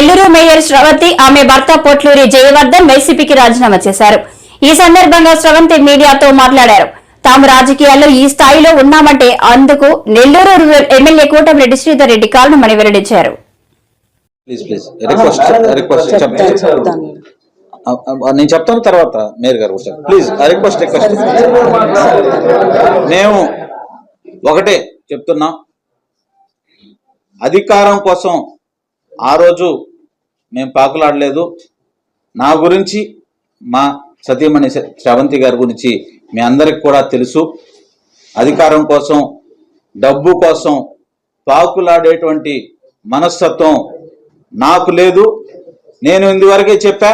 Nellore mayor Sravanthi ఆమె భర్త పొట్లూరి జయవర్ధన్ వైసీపీకి రాజీనామా చేశారు. ఈ సందర్భంగా శ్రవంతి మీడియాతో మాట్లాడారు. తాము రాజకీయాల్లో ఈ స్థాయిలో ఉన్నామంటే అందుకు నెల్లూరు రూరల్ ఎమ్మెల్యే కోటమిరెడ్డి శ్రీధర్ రెడ్డి కారణమని వెల్లడించారు. నేను చెప్తాను తర్వాత మేయర్ గారు. ప్లీజ్ రిక్వెస్ట్ రిక్వెస్ట్ మేము ఒకటే చెప్తున్నాం. అధికారం కోసం ఆ రోజు మేము పాకులాడలేదు. నా గురించి మా సతీమణి శ్రవంతి గారి గురించి మీ అందరికి కూడా తెలుసు. అధికారం కోసం డబ్బు కోసం పాకులాడేటువంటి మనస్తత్వం నాకు లేదు. నేను ఇందువరకే చెప్పా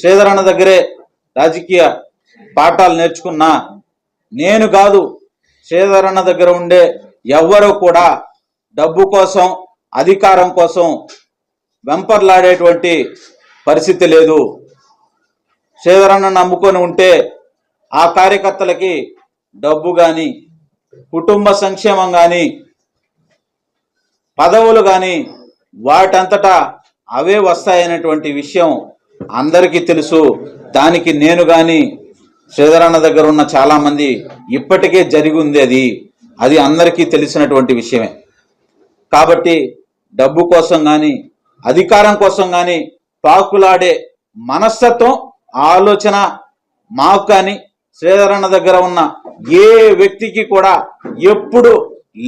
శ్రీధరన్న దగ్గరే రాజకీయ పాఠాలు నేర్చుకున్నా. నేను కాదు శ్రీధరన్న దగ్గర ఉండే ఎవ్వరూ కూడా డబ్బు కోసం అధికారం కోసం వెంపర్లాడేటువంటి పరిస్థితి లేదు. శ్రీధరన్న నమ్ముకొని ఉంటే ఆ కార్యకర్తలకి డబ్బు కానీ కుటుంబ సంక్షేమం కానీ పదవులు కానీ వాటంతటా అవే వస్తాయనేటువంటి విషయం అందరికీ తెలుసు. దానికి నేను కానీ శ్రీధరన్న దగ్గర ఉన్న చాలామంది ఇప్పటికే జరిగి ఉంది అది. అది అందరికీ తెలిసినటువంటి విషయమే. కాబట్టి డబ్బు కోసం కానీ అధికారం కోసం కానీ పాకులాడే మనస్తత్వం ఆలోచన మాకు కానీ శ్రీధరన్న దగ్గర ఉన్న ఏ వ్యక్తికి కూడా ఎప్పుడు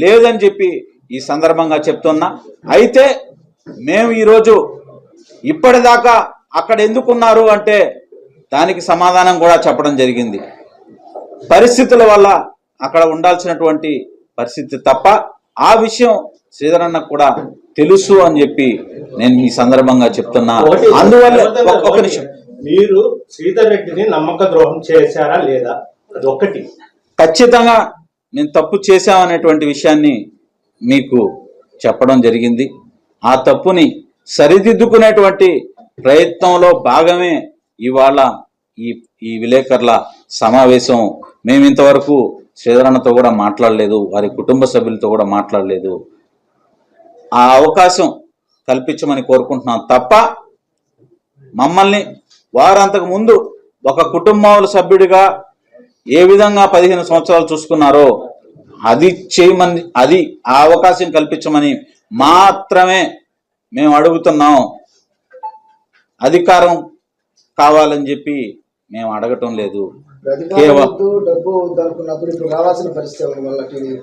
లేదని చెప్పి ఈ సందర్భంగా చెప్తున్నా. అయితే మేము ఈరోజు ఇప్పటిదాకా అక్కడ ఎందుకున్నారు అంటే దానికి సమాధానం కూడా చెప్పడం జరిగింది. పరిస్థితుల వల్ల అక్కడ ఉండాల్సినటువంటి పరిస్థితి తప్ప ఆ విషయం శ్రీధరన్న కూడా తెలుసు అని చెప్పి నేను ఈ సందర్భంగా చెప్తున్నా. అందువల్ల ఒక-. నిమిషం. మీరు శ్రీధర్ రెడ్డిని నమ్మక ద్రోహం చేశారా లేదా? అది ఒకటి. ఖచ్చితంగా నేను తప్పు చేశామనేటువంటి విషయాన్ని మీకు చెప్పడం జరిగింది. ఆ తప్పుని సరిదిద్దుకునేటువంటి ప్రయత్నంలో భాగమే ఇవాళ ఈ ఈ విలేకరుల సమావేశం. మేము ఇంతవరకు శ్రీధరన్నతో కూడా మాట్లాడలేదు వారి కుటుంబ సభ్యులతో కూడా మాట్లాడలేదు. ఆ అవకాశం కల్పించమని కోరుకుంటున్నాం తప్ప మమ్మల్ని వారంతకు ముందు ఒక కుటుంబాల సభ్యుడిగా ఏ విధంగా పదిహేను సంవత్సరాలు చూసుకున్నారో అది చేయమని అది ఆ అవకాశం కల్పించమని మాత్రమే మేము అడుగుతున్నాం. అధికారం కావాలని చెప్పి మేము అడగటం లేదు. కేవలం వద్దు డబ్బు వద్దు అనుకున్నప్పుడు ఇప్పుడు రావాల్సిన పరిస్థితి ఉంది మళ్ళీ టీడీపీ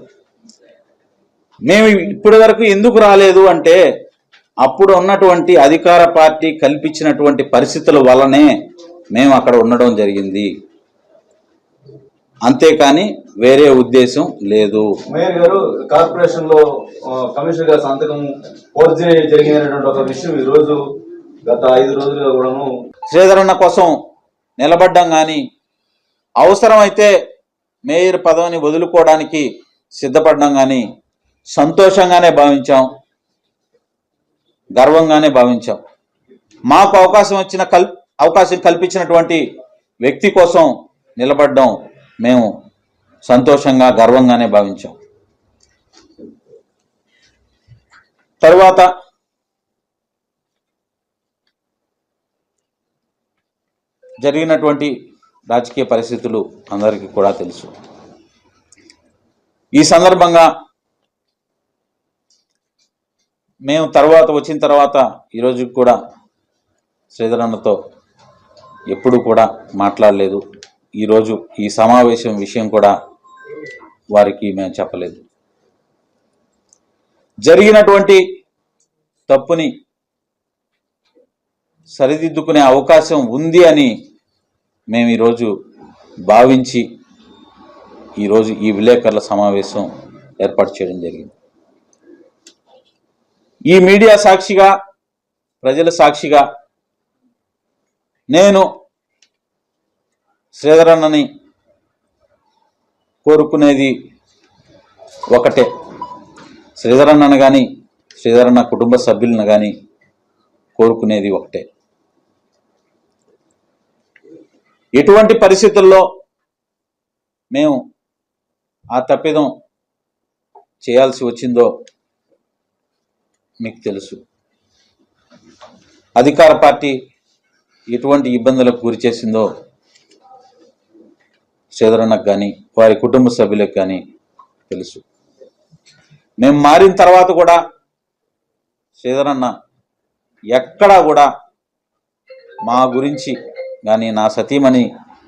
మేము ఇప్పటి వరకు ఎందుకు రాలేదు అంటే అప్పుడు ఉన్నటువంటి అధికార పార్టీ కల్పించినటువంటి పరిస్థితుల వల్లనే మేము అక్కడ ఉండడం జరిగింది. అంతేకాని వేరే ఉద్దేశం లేదు. మేయర్ గారు కార్పొరేషన్లో కమిషనర్ గారి సంతకం ఫోర్జరీ జరిగినటువంటి ఒక విషయం ఈ రోజు గత ఐదు రోజులుగా కూడాను శ్రీధరన్న కోసం నిలబడ్డం కానీ అవసరమైతే మేయర్ పదవిని వదులుకోవడానికి సిద్ధపడ్డం కానీ సంతోషంగానే భావించాం గర్వంగానే భావించాం. మాకు అవకాశం వచ్చిన కల్ అవకాశం కల్పించినటువంటి వ్యక్తి కోసం నిలబడ్డం మేము సంతోషంగా గర్వంగానే భావించాం. తరువాత జరిగినటువంటి రాజకీయ పరిస్థితులు అందరికీ కూడా తెలుసు. ఈ సందర్భంగా మేము తర్వాత వచ్చిన తర్వాత ఈరోజు కూడా శ్రీధరన్నతో ఎప్పుడు కూడా మాట్లాడలేదు. ఈరోజు ఈ సమావేశం విషయం కూడా వారికి మేము చెప్పలేదు. జరిగినటువంటి తప్పుని సరిదిద్దుకునే అవకాశం ఉంది అని మేము ఈరోజు భావించి ఈరోజు ఈ విలేకరుల సమావేశం ఏర్పాటు చేయడం జరిగింది. ఈ మీడియా సాక్షిగా ప్రజల సాక్షిగా నేను శ్రీధరన్నని కోరుకునేది ఒకటే. శ్రీధరన్నను కానీ శ్రీధరన్న కుటుంబ సభ్యులను కానీ కోరుకునేది ఒకటే. ఎటువంటి పరిస్థితుల్లో మేము ఆ తప్పిదం చేయాల్సి వచ్చిందో మీకు తెలుసు. అధికార పార్టీ ఎటువంటి ఇబ్బందులకు గురి చేసిందో శ్రీధరన్నకు కానీ వారి కుటుంబ సభ్యులకు కానీ తెలుసు. మేము మారిన తర్వాత కూడా శ్రీధరన్న ఎక్కడా కూడా మా గురించి కానీ నా సతీమణి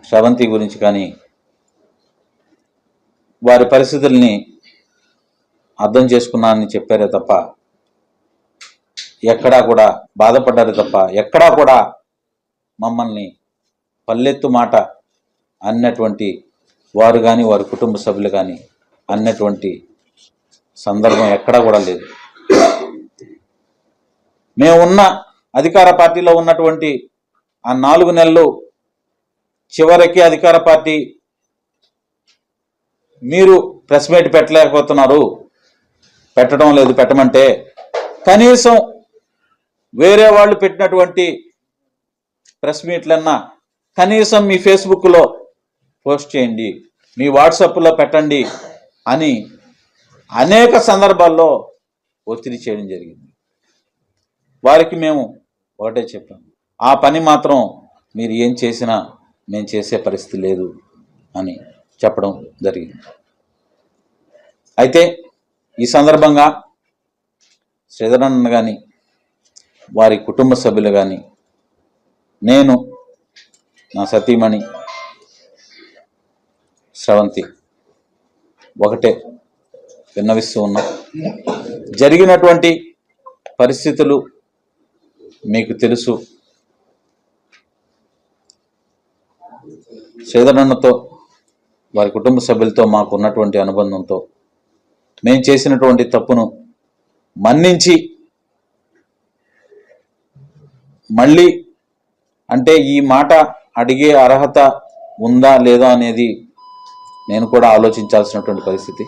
శ్రవంతి గురించి కానీ వారి పరిస్థితుల్ని అర్థం చేసుకున్నానని చెప్పారే తప్ప ఎక్కడా కూడా బాధపడ్డారు తప్ప ఎక్కడా కూడా మమ్మల్ని పల్లెత్తు మాట అన్నటువంటి వారు కానీ వారి కుటుంబ సభ్యులు కానీ అన్నటువంటి సందర్భం ఎక్కడా కూడా లేదు. మేము ఉన్న అధికార పార్టీలో ఉన్నటువంటి ఆ నాలుగు నెలలు చివరికి అధికార పార్టీ మీరు ప్రెస్ మీట్ పెట్టలేకపోతున్నారు. పెట్టడం లేదు పెట్టమంటే కనీసం వేరే వాళ్ళు పెట్టినటువంటి ప్రెస్ మీట్లన్నా కనీసం మీ ఫేస్బుక్లో పోస్ట్ చేయండి మీ వాట్సాప్లో పెట్టండి అని అనేక సందర్భాల్లో ఒత్తిడి చేయడం జరిగింది. వారికి మేము ఒకటే చెప్పాం ఆ పని మాత్రం మీరు ఏం చేసినా మేము చేసే పరిస్థితి లేదు అని చెప్పడం జరిగింది. అయితే ఈ సందర్భంగా శ్రీధరన్న కానీ వారి కుటుంబ సభ్యులు కానీ నేను నా సతీమణి శ్రవంతి ఒకటే విన్నవిస్తూ ఉన్నాం. జరిగినటువంటి పరిస్థితులు మీకు తెలుసు. శ్రీధరన్నతో వారి కుటుంబ సభ్యులతో మాకు ఉన్నటువంటి అనుబంధంతో మేము చేసినటువంటి తప్పును మన్నించి మళ్ళీ అంటే ఈ మాట అడిగే అర్హత ఉందా లేదా అనేది నేను కూడా ఆలోచించాల్సినటువంటి పరిస్థితి.